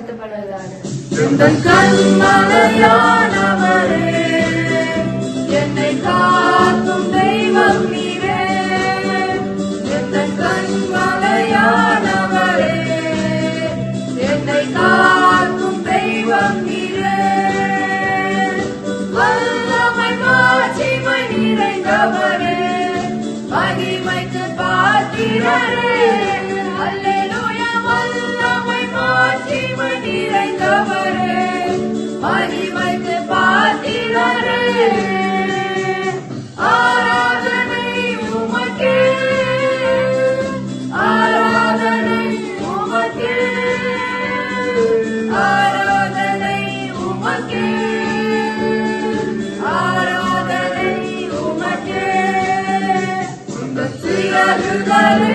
நாமம் பரிசுத்தப்படுவதாக எங்கள் கண்மலையானவரே, என்னை காக்கும் தெய்வம் நீரே. எங்கள் கண்மலையானவரே, என்னை காக்கும் தெய்வம் நீரே. வல்லமை மாட்சிமை நிறைந்தவரே, மகிமைக்கு மகிமைக்கு பாத்திரரே. ஆராதனை உமக்கே, ஆராதனை உமக்கே, ஆராதனை உமக்கே, ஆராதனை உமக்கே. உங்கள் சிறகுகளின்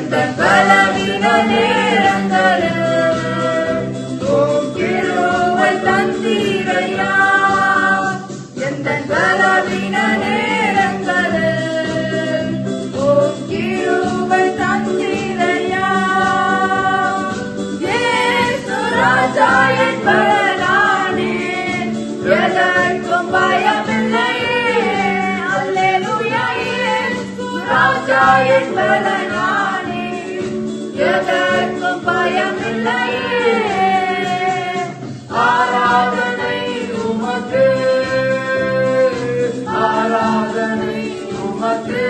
எந்த பலவீன நேரங்களில் தந்தீரையா? எந்த பலவீன நேரங்களில் கிருவை தந்தீரையா? ஏ சுராஜா என் பலனானே எதற்கும் பயமில்லையே. அல்லேலூயா ஏ சுராஜா என் பலன் எதற்கும் பயமில்லையே. ஆராதனை உமக்கு ஆராதனை உமக்கு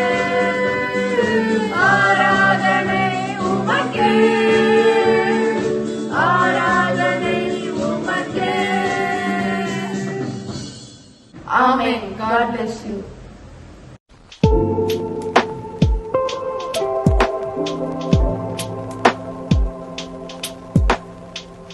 God bless you.